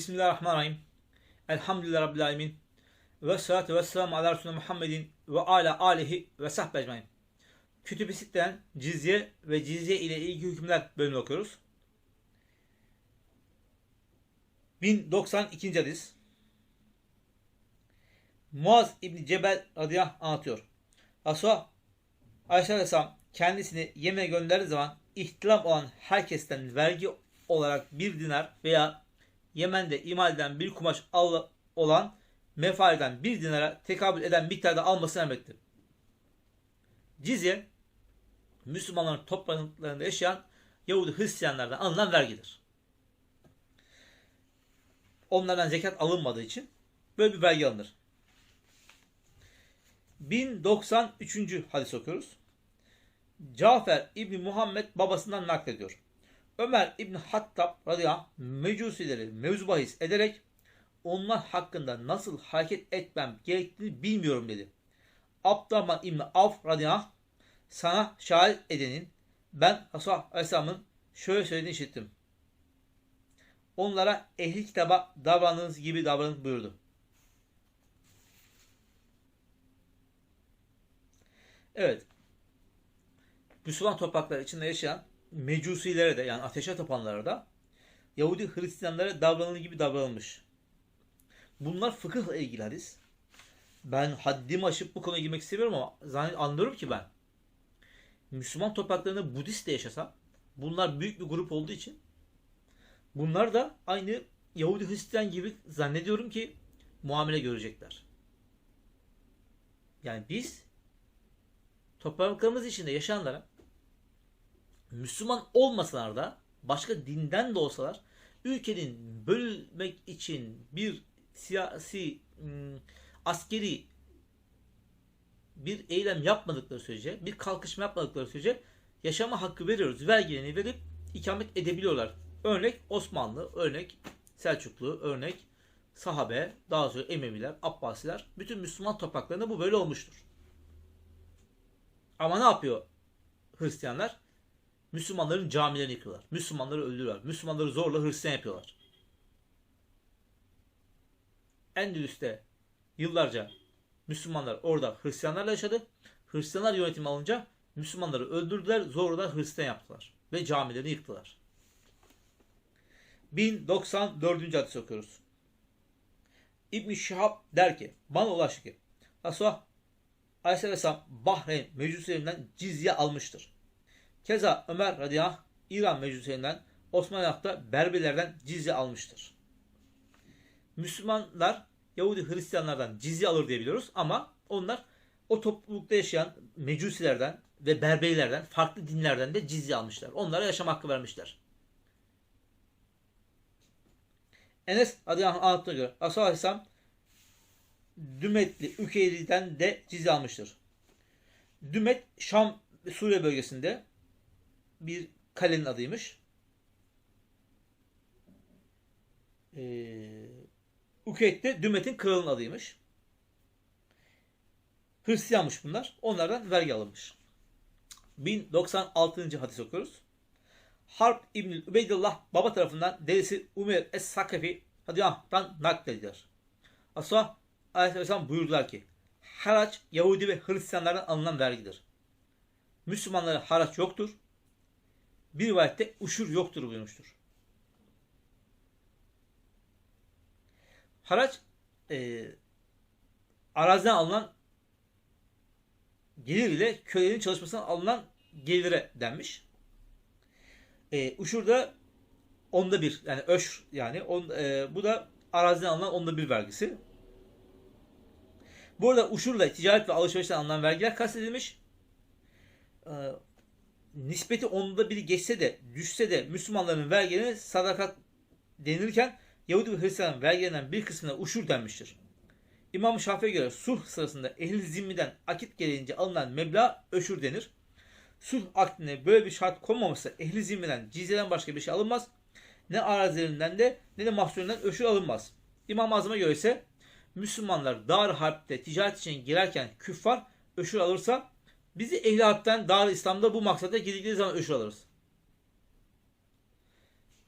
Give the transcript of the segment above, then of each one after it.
Bismillahirrahmanirrahim. Elhamdülillah Rabbil Alemin. Ve salatu ve selamu ala Resulü Muhammedin ve ala alihi ve sahbe ecmain. Kütüb-i Sitte'den cizye ve cizye ile ilgili hükümler bölümünü okuyoruz. 1092. hadis. Muaz İbni Cebel radıyallahu anh anlatıyor. Resulullah Aleyhisselam kendisini Yemen'e gönderdiği zaman ihtilam olan herkesten vergi olarak bir dinar veya Yemen'de imal edilen bir kumaş al olan mefaleden bir dinara tekabül eden miktarda almasını emretti. Cizye Müslümanların topraklarında yaşayan Yahudi Hristiyanlardan alınan vergidir. Onlardan zekat alınmadığı için böyle bir vergi alınır. 1093. hadis okuyoruz. Cafer İbni Muhammed babasından naklediyor. Ömer İbni Hattab radıyallahu anh, mecusileri mevzu bahis ederek onlar hakkında nasıl hareket etmem gerektiğini bilmiyorum dedi. Abdurrahman İbni Avf radıyallahu anh, sana şahit edenin ben Resulullah Aleyhisselam'ın şöyle söylediğini işittim. Onlara ehli kitaba davrandığınız gibi davranın buyurdu. Evet. Müslüman topraklar içinde yaşayan mecusilere de yani ateşe tapanlara da Yahudi Hristiyanlara davranıldığı gibi davranılmış. Bunlar fıkıhla ilgili hadis. Ben haddimi aşıp bu konuya girmek istemiyorum ama zannet anlıyorum ki ben. Müslüman topraklarında Budist de yaşasa bunlar büyük bir grup olduğu için bunlar da aynı Yahudi Hristiyan gibi zannediyorum ki muamele görecekler. Yani biz topraklarımız içinde yaşayanlara Müslüman olmasalar da başka dinden de olsalar ülkenin bölmek için bir siyasi askeri bir eylem yapmadıkları sürece, bir kalkışma yapmadıkları sürece yaşama hakkı veriyoruz. Vergilerini verip ikamet edebiliyorlar. Örnek Osmanlı, örnek Selçuklu, örnek sahabe, daha sonra Emeviler, Abbasiler. Bütün Müslüman topraklarında bu böyle olmuştur. Ama ne yapıyor Hristiyanlar? Müslümanların camilerini yıkıyorlar. Müslümanları öldürüyorlar. Müslümanları zorla Hristiyan yapıyorlar. Endülüs'te yıllarca Müslümanlar orada Hristiyanlarla yaşadı. Hristiyanlar yönetimi alınca Müslümanları öldürdüler, zorla Hristiyan yaptılar. Ve camilerini yıktılar. 1094. hadis okuyoruz. İbn Şihab der ki, bana ulaştı ki, Resulullah Aleyhisselam Bahreyn mecusilerinden cizye almıştır. Keza Ömer radıyallahu anh, İran mecusilerinden Osmanlı'da Berberlerden cizye almıştır. Müslümanlar Yahudi Hristiyanlardan cizye alır diyebiliyoruz ama onlar o toplulukta yaşayan mecusilerden ve Berberilerden farklı dinlerden de cizye almışlar. Onlara yaşam hakkı vermişler. Enes radıyallahu anlattığına göre Resulullah Aleyhisselam Dümetli Ükeyri'den de cizye almıştır. Dümet Şam Suriye bölgesinde bir kalenin adıymış. Ee, Ukeyd de Dümet'in kralının adıymış. Hristiyanmış bunlar. Onlardan vergi alınmış. 1096. hadis okuyoruz. Harp İbn Übeydullah baba tarafından delisi Umer Es-Sakafi radıyallahu naklediyor. Asla Aleyhisselam buyurdular ki haraç Yahudi ve Hristiyanlardan alınan vergidir. Müslümanlara haraç yoktur. Bir rivayette uşur yoktur buyurmuştur. Haraç e, araziden alınan gelir ile kölenin çalışmasından alınan gelire denmiş. E, uşur da onda bir yani öş yani on, e, bu da araziden alınan onda bir vergisi. Burada uşurla ticaret ve alışverişten alınan vergiler kastedilmiş. E, nispeti onda biri geçse de düşse de Müslümanların vergilerine sadakat denilirken Yahudi ve Hristiyan vergilerinden bir kısmına uşur denmiştir. İmam Şafii'ye göre sulh sırasında ehli zimmiden akit gereğince alınan meblağ öşür denir. Sulh akdine böyle bir şart konmamışsa ehli zimmiden cizyeden başka bir şey alınmaz. Ne arazilerinden de ne de mahsulünden öşür alınmaz. İmam Azam'a göre ise Müslümanlar dar harpte ticaret için girerken küffar öşür alırsa bizi ehli harpten dar İslam'da bu maksada girdikleri zaman öşür alırız.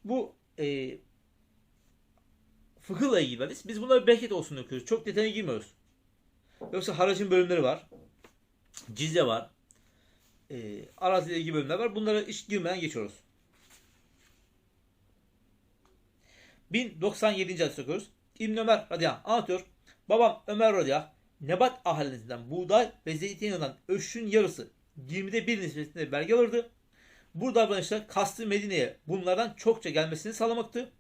Bu e, fıkıhla ilgili. Biz bunları bereket olsun okuyoruz. Çok detaya girmiyoruz. Yoksa haracın bölümleri var. Cizye var. E, araziyle ilgili bölümler var. Bunlara hiç girmeden geçiyoruz. 1097. hadis okuyoruz. İbn Ömer radıyallahu anlatıyor. Babam Ömer radıyallahu nebat ahalisinden buğday ve zeytinyağından öşün yarısı 20'de bir nispetinde belge alırdı. Bu davranışlar kastı Medine'ye bunlardan çokça gelmesini sağlamaktı.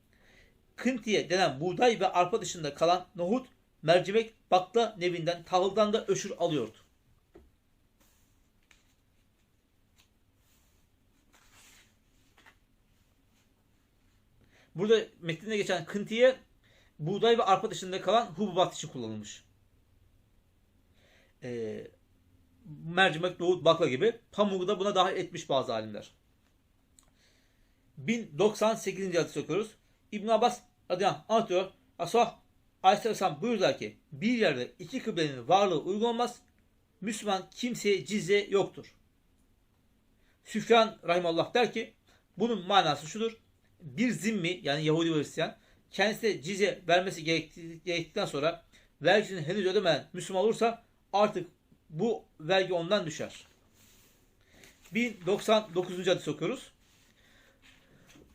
Kıntiye denen buğday ve arpa dışında kalan nohut, mercimek, bakla nevinden tahıldan da öşür alıyordu. Burada metninde geçen kıntiye buğday ve arpa dışında kalan hububat için kullanılmış. Ee, mercimek, nohut, bakla gibi. Pamuğu da buna dahil etmiş bazı alimler. 1098. hadis okuyoruz. İbn Abbas radıyallahu anh anlatıyor. Asah Aleyhisselam buyurdular ki bir yerde iki kıblenin varlığı uygun olmaz. Müslüman kimseye cizye yoktur. Süfyan Rahimallah der ki bunun manası şudur. Bir zimmi yani Yahudi ve Hristiyan kendisine cizye vermesi gerektikten sonra vergisini henüz ödemeden Müslüman olursa artık bu vergi ondan düşer. 1099. hadis okuyoruz.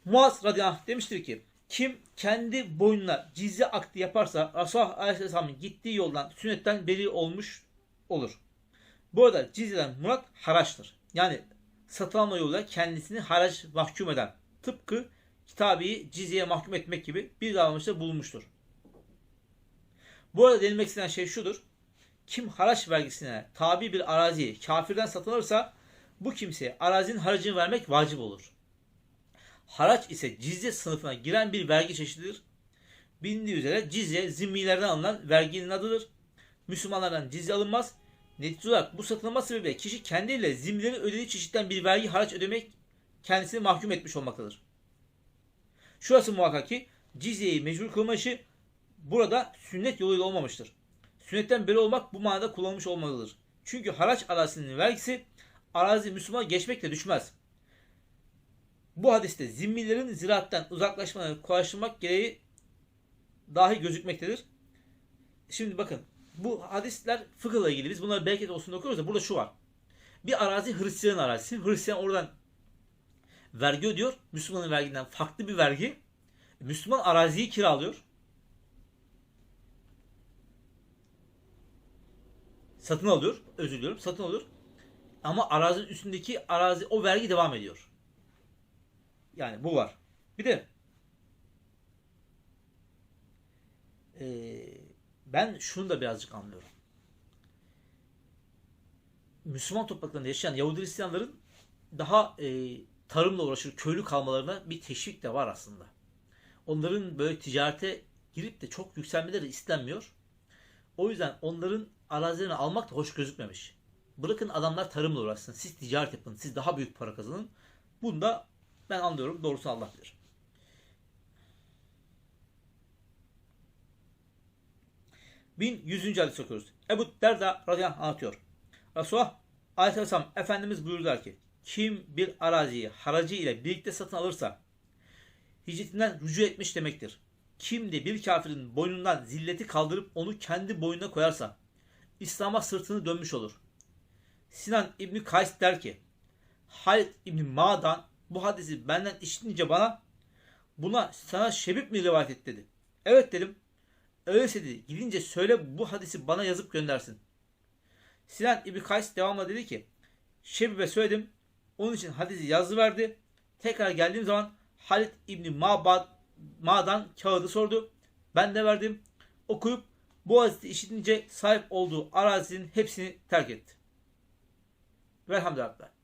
Muaz radıyallahu demiştir ki kim kendi boynuna cizye akdi yaparsa Resulullah Aleyhisselam'ın gittiği yoldan sünnetten beri olmuş olur. Bu arada cizyeden murat haraçtır. Yani satın alma yoluyla kendisini haraç mahkum eden tıpkı kitabeyi cizyeye mahkum etmek gibi bir davranışta bulunmuştur. Bu arada denilmek istenen şey şudur. Kim haraç vergisine tabi bir araziyi kafirden satın alırsa bu kimseye arazinin haracını vermek vacip olur. Haraç ise cizye sınıfına giren bir vergi çeşididir. Bilindiği üzere cizye zimmilerden alınan verginin adıdır. Müslümanlardan cizye alınmaz. Netice olarak bu satılma sebebiyle kişi kendiyle zimmilerin ödediği çeşitten bir vergi haraç ödemek kendisini mahkum etmiş olmaktadır. Şurası muhakkak ki cizyeyi mecbur kılma işi burada sünnet yoluyla olmamıştır. Sünnetten beri olmak bu manada kullanılmış olmalıdır. Çünkü haraç arazisinin vergisi arazi Müslüman geçmekle düşmez. Bu hadiste zimmilerin ziraatten uzaklaşmalarını kolaylaştırmak gereği dahi gözükmektedir. Şimdi bakın bu hadisler fıkıhla ilgili biz bunları bereket olsun okuyoruz da burada şu var. Bir arazi Hristiyan arazisi. Hristiyan oradan vergi ödüyor. Müslümanın vergiden farklı bir vergi. Müslüman araziyi kiralıyor. Satın alıyor. Özür diliyorum. Satın alıyor. Ama arazinin üstündeki arazi o vergi devam ediyor. Yani bu var. Bir de e, ben şunu da birazcık anlıyorum. Müslüman topraklarında yaşayan Yahudi Hristiyanların daha e, tarımla uğraşır, köylü kalmalarına bir teşvik de var aslında. Onların böyle ticarete girip de çok yükselmeleri istenmiyor. O yüzden onların arazilerini almak da hoş gözükmemiş. Bırakın adamlar tarımla uğraşsın. Siz ticaret yapın. Siz daha büyük para kazanın. Bunda ben anlıyorum. Doğrusu Allah bilir. Bin yüzüncü hadis okuyoruz. Ebu Derda radıyallahu anlatıyor. Resulullah aleyhisselam Efendimiz buyurdular ki kim bir araziyi haracı ile birlikte satın alırsa hicretinden rücu etmiş demektir. Kim de bir kafirin boynundan zilleti kaldırıp onu kendi boynuna koyarsa İslam'a sırtını dönmüş olur. Sinan İbni Kays der ki Halid İbni Ma'dan bu hadisi benden işitince bana buna sana Şebip mi rivayet et dedi. Evet dedim. Öyleyse dedi gidince söyle bu hadisi bana yazıp göndersin. Sinan İbni Kays devamla dedi ki Şebip'e söyledim. Onun için hadisi yazı verdi. Tekrar geldiğim zaman Halid İbni Ma'bad, Ma'dan kağıdı sordu. Ben de verdim. Okuyup bu hadisi işitince sahip olduğu arazinin hepsini terk etti. Velhamdülillah.